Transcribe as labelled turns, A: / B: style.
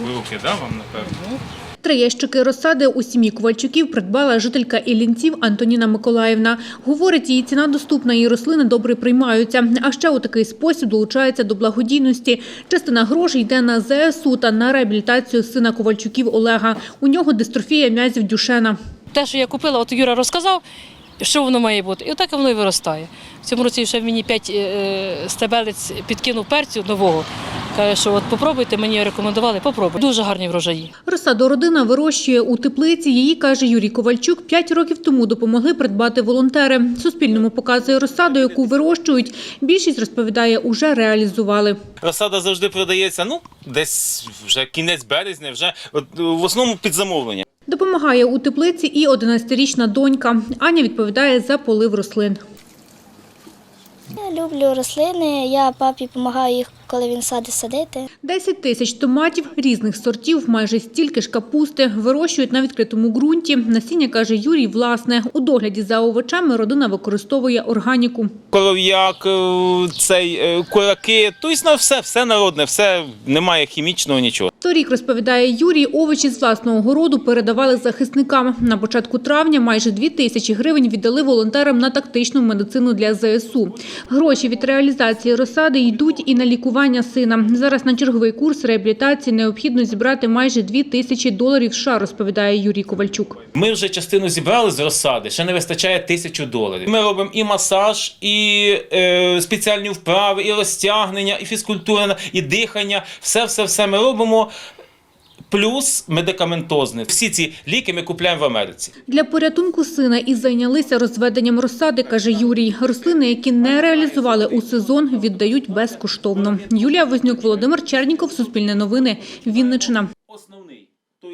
A: Вилки, да, вам, напевно?
B: Три ящики розсади у сім'ї Ковальчуків придбала жителька Іллінців Антоніна Миколаївна. Говорить, її ціна доступна, і рослини добре приймаються. А ще у такий спосіб долучається до благодійності. Частина грошей йде на ЗСУ та на реабілітацію сина Ковальчуків Олега. У нього дистрофія м'язів Дюшена.
C: Те, що я купила, от Юра розказав, що воно має бути. І отак воно і виростає. В цьому році ще мені 5 стебелець підкинув перцю нового. Каже, що от попробуйте, мені рекомендували, попробуйте. Дуже гарні врожаї.
B: Розсаду родина вирощує у теплиці. Її, каже Юрій Ковальчук, п'ять років тому допомогли придбати волонтери. Суспільному показує розсаду, яку вирощують. Більшість, розповідає, уже реалізували.
A: Розсада завжди продається, ну, десь вже кінець березня, вже от, в основному під замовлення.
B: Допомагає у теплиці і 11-річна донька. Аня відповідає за полив рослин.
D: Я люблю рослини, я папі допомагаю їх, коли він садить садити.
B: 10 тисяч томатів різних сортів, майже стільки ж капусти вирощують на відкритому ґрунті. Насіння, каже Юрій, власне. У догляді за овочами родина використовує органіку.
A: Коров'як, е, цей, е, кураки, тобто на все, все народне, все, немає хімічного нічого.
B: Торік, розповідає Юрій, овочі з власного городу передавали захисникам. На початку травня майже 2 тисячі гривень віддали волонтерам на тактичну медицину для ЗСУ. Гроші від реалізації розсади йдуть і на лікування сина. Зараз на черговий курс реабілітації необхідно зібрати майже 2 тисячі доларів США, розповідає Юрій Ковальчук.
A: Ми вже частину зібрали з розсади, ще не вистачає тисячу доларів. Ми робимо і масаж, і е, спеціальні вправи, і розтягнення, і фізкультура, і дихання. Все, все, все ми робимо. Плюс медикаментозне. Всі ці ліки ми купуємо в Америці.
B: Для порятунку сина і зайнялися розведенням розсади, каже Юрій. Рослини, які не реалізували у сезон, віддають безкоштовно. Юлія Вознюк, Володимир Черніков, Суспільне новини, Вінниччина.